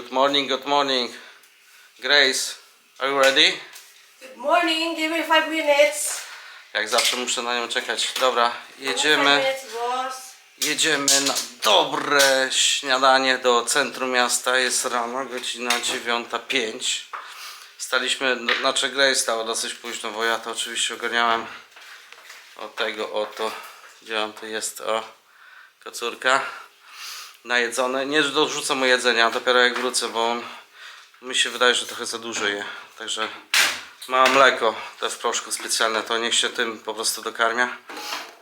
Good morning, good morning. Grace, are you ready? Good morning, give me five minutes. Jak zawsze muszę na nią czekać. Dobra, jedziemy. Jedziemy na dobre śniadanie do centrum miasta. Jest rano, godzina 9.05. Staliśmy, no, znaczy Grace stała dosyć późno, bo ja to oczywiście ogarniałem od tego oto, gdzie on tu jest, o, kocurka. Najedzone. Nie dorzucę mu jedzenia, dopiero jak wrócę, bo mi się wydaje, że trochę za dużo je. Także mam mleko, te w proszku specjalne, to niech się tym po prostu dokarmia.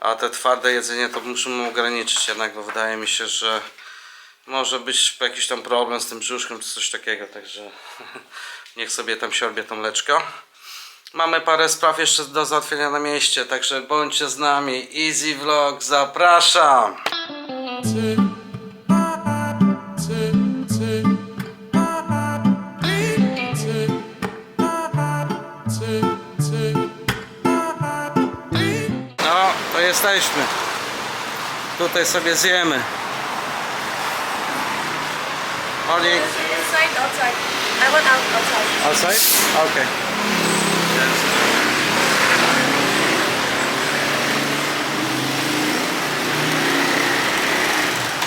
A te twarde jedzenie to muszę mu ograniczyć jednak, bo wydaje mi się, że może być jakiś tam problem z tym brzuszkiem czy coś takiego, także niech sobie tam siorbie to mleczko. Mamy parę spraw jeszcze do załatwienia na mieście, także bądźcie z nami. Easy Vlog, zapraszam! Jesteśmy. Tutaj sobie zjemy. Morning. Inside, outside. I went out outside. Outside? Okay.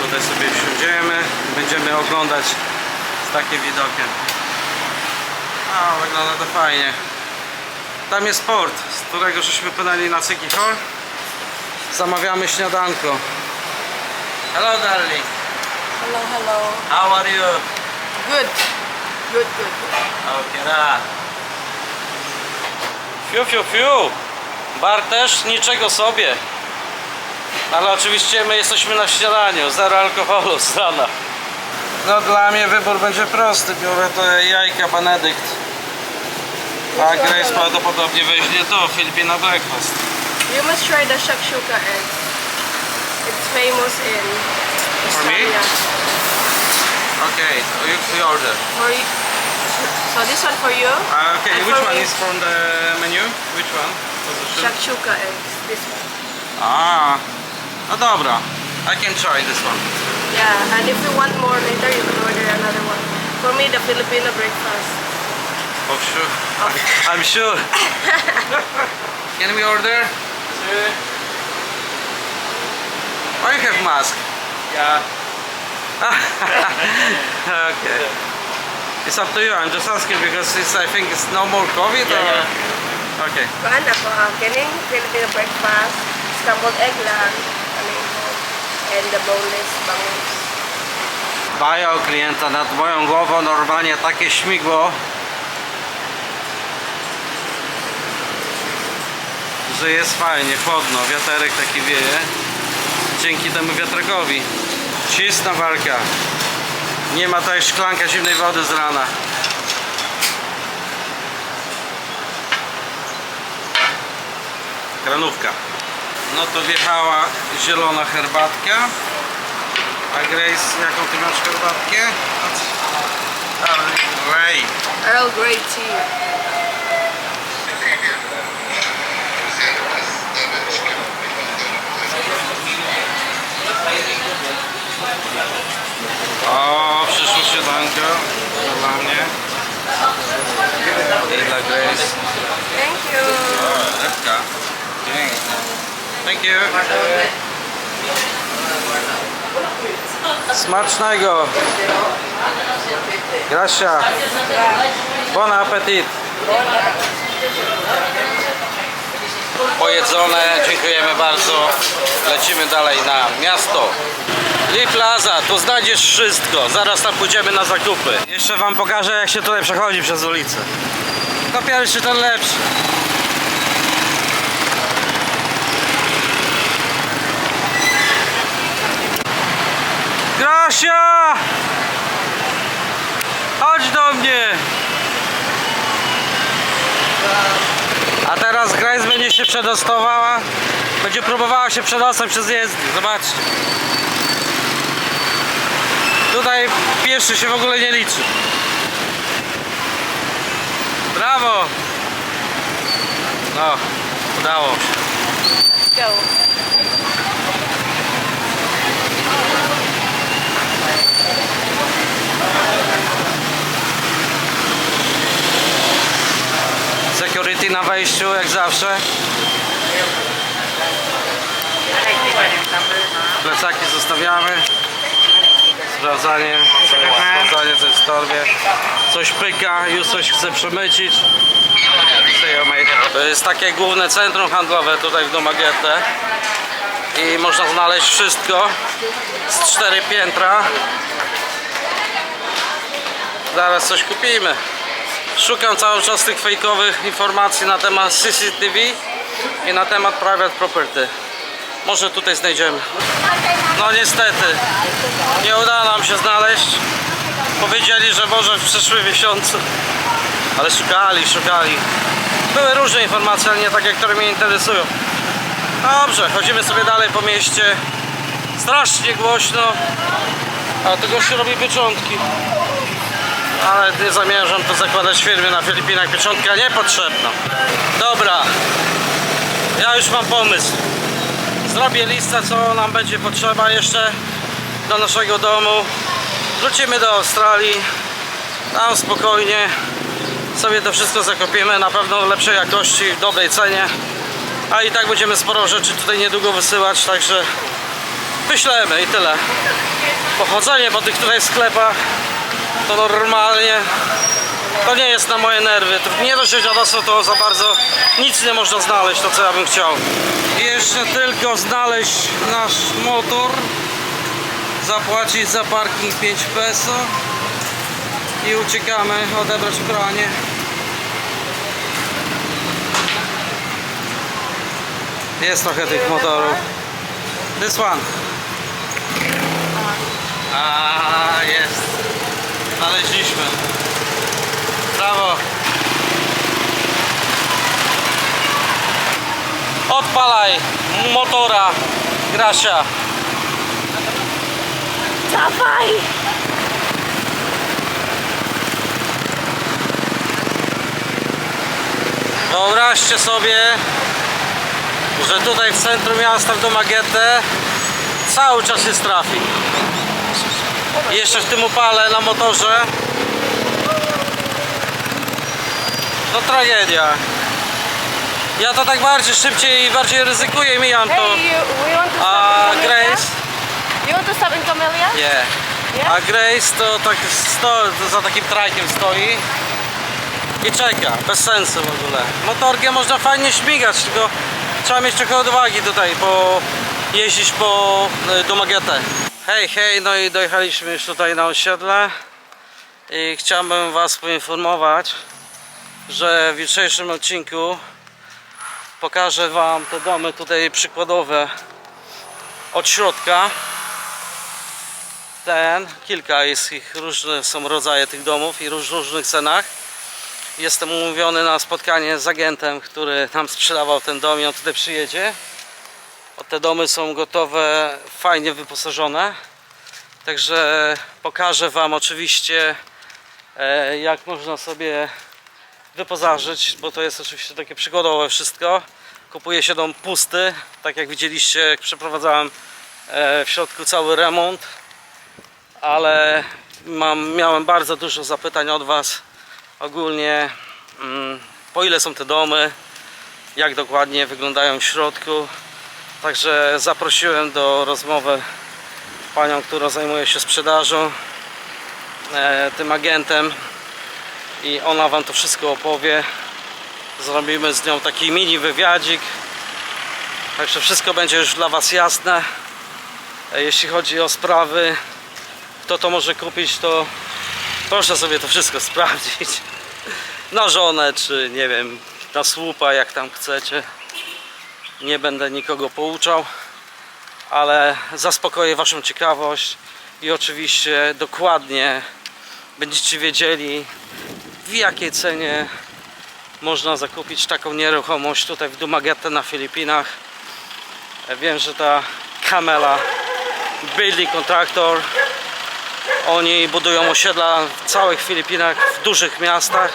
Tutaj sobie wsiądziemy, będziemy oglądać z takim widokiem. A, wygląda to fajnie. Tam jest port, z którego żeśmy płynęli na Syki Hall. Zamawiamy śniadanko. Hello darling, Hello, hello. how are you? Good. Good, good. Okay, da. Fiu, fiu, fiu. Bar też niczego sobie. Ale oczywiście my jesteśmy na śniadaniu. Zero alkoholu z rana. No dla mnie wybór będzie prosty. Biorę te jajka Benedykt. A Grace prawdopodobnie weźmie to, Filipina breakfast. You must try the shakshuka egg. It's famous in For me? Australia. Okay, you, you order. For you. So this one for you. Uh, okay, And which one me, is from the menu? Which one? Shakshuka eggs. This one. Ah, no dobra. I can try this one. Yeah, and if you want more later, you can order another one. For me, the Filipino breakfast. Oh, sure. I'm sure. Can we order? Why you have mask? Yeah. okay. It's up to you. I'm just asking because it's, I think it's no more COVID or... Yeah, Okay. Kuan ako, ang kining Filipino breakfast, scrambled egg lang, and the boneless bangus. Baja u klienta nad moją głową normalnie takie śmigło że jest fajnie, chłodno, wiaterek taki wieje dzięki temu wiatrakowi cisna walka nie ma tutaj szklanka zimnej wody z rana kranówka no to wjechała zielona herbatka a Grace, jaką ty masz herbatkę? Earl Grey. Earl Grey tea. O, przyszło śniadanko dla mnie i dla Grace. Thank you. O, lepka. Pięknie. Thank you. Smacznego. Gracia. Bon appetit. Pojedzone, dziękujemy bardzo. Lecimy dalej na miasto. Lee Plaza, tu znajdziesz wszystko. Zaraz tam pójdziemy na zakupy. Jeszcze wam pokażę jak się tutaj przechodzi przez ulicę. To pierwszy, ten lepszy. Grasia! Chodź do mnie! A teraz Grace będzie się przedostawała. Będzie próbowała się przedostać przez jezdnię. Zobaczcie. Tutaj pieszy się w ogóle nie liczy. Brawo! No, udało się. Let's go. Yeti na wejściu, jak zawsze. Plecaki zostawiamy. Sprawdzanie, sprawdzanie co jest w torbie. Coś pyka, już coś chce przemycić. To jest takie główne centrum handlowe tutaj w Domagetę. I można znaleźć wszystko z cztery piętra. Zaraz coś kupimy. Szukam cały czas tych fejkowych informacji na temat CCTV i na temat private property. Może tutaj znajdziemy. No niestety, nie udało nam się znaleźć. Powiedzieli, że może w przyszłym miesiącu. Ale szukali, szukali. Były różne informacje, ale nie takie, które mnie interesują. Dobrze, chodzimy sobie dalej po mieście. Strasznie głośno. A tego się robi pieczątki. Ale nie zamierzam to zakładać w firmie na Filipinach. Pieczątka niepotrzebna. Dobra. Ja już mam pomysł. Zrobię listę, co nam będzie potrzeba jeszcze do naszego domu. Wrócimy do Australii. Tam spokojnie sobie to wszystko zakopiemy. Na pewno lepszej jakości, w dobrej cenie. A i tak będziemy sporo rzeczy tutaj niedługo wysyłać, także wyślemy i tyle. Pochodzenie po tych tutaj sklepach to normalnie to nie jest na moje nerwy. Nie dość, że dziadostwo to za bardzo nic nie można znaleźć, to co ja bym chciał. Jeszcze tylko znaleźć nasz motor, zapłacić za parking 5 peso i uciekamy odebrać pranie. Jest trochę tych motorów. This one. A jest. Znaleźliśmy. Brawo. Odpalaj motora Grasia. Dawaj! Wyobraźcie sobie, że tutaj w centrum miasta w Domagetę cały czas jest trafik. Jeszcze w tym upale na motorze. No tragedia. Ja to tak bardziej szybciej i bardziej ryzykuję, mijam to. Hey, you, we want to A stop in Camellia? Grace? You want to stop in Camellia? Nie. Nie? A Grace to tak sto, za takim trajkiem stoi i czeka, bez sensu w ogóle. Motorkiem można fajnie śmigać, tylko trzeba mieć trochę odwagi tutaj, po jeździć po y, Domagetę. Hej, hej, no i dojechaliśmy już tutaj na osiedle i chciałbym Was poinformować, że w jutrzejszym odcinku pokażę Wam te domy tutaj przykładowe od środka ten, kilka jest ich, różne są rodzaje tych domów i róż, różnych cenach. Jestem umówiony na spotkanie z agentem, który nam sprzedawał ten dom i on tutaj przyjedzie. Te domy są gotowe, fajnie wyposażone. Także pokażę Wam oczywiście e, jak można sobie wyposażyć, bo to jest oczywiście takie przygodowe wszystko. Kupuje się dom pusty, tak jak widzieliście jak przeprowadzałem e, w środku cały remont ale mam, miałem bardzo dużo zapytań od Was. Ogólnie mm, po ile są te domy? Jak dokładnie wyglądają w środku? Także zaprosiłem do rozmowy panią, która zajmuje się sprzedażą e, tym agentem i ona Wam to wszystko opowie zrobimy z nią taki mini wywiadzik także wszystko będzie już dla Was jasne E, jeśli chodzi o sprawy kto to może kupić, to proszę sobie to wszystko sprawdzić. Na żonę, czy nie wiem, na słupa, jak tam chcecie. Nie będę nikogo pouczał, ale zaspokoję Waszą ciekawość i oczywiście dokładnie będziecie wiedzieli, w jakiej cenie można zakupić taką nieruchomość tutaj w Dumaguete na Filipinach. Wiem, że ta Kamela Building Contractor oni budują osiedla w całych Filipinach, w dużych miastach.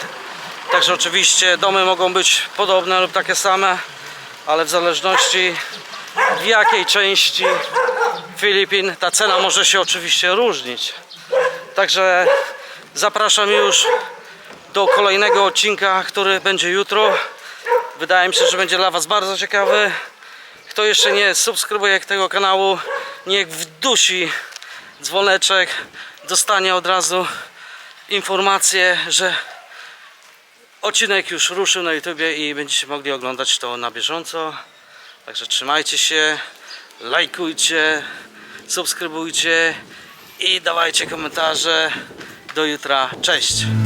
Także oczywiście domy mogą być podobne lub takie same, ale w zależności w jakiej części Filipin ta cena może się oczywiście różnić. Także zapraszam już do kolejnego odcinka, który będzie jutro. Wydaje mi się, że będzie dla Was bardzo ciekawy. Kto jeszcze nie subskrybuje tego kanału, niech wdusi dzwoneczek, dostanie od razu informację, że odcinek już ruszył na YouTubie i będziecie mogli oglądać to na bieżąco. Także trzymajcie się, lajkujcie, subskrybujcie i dawajcie komentarze. Do jutra. Cześć!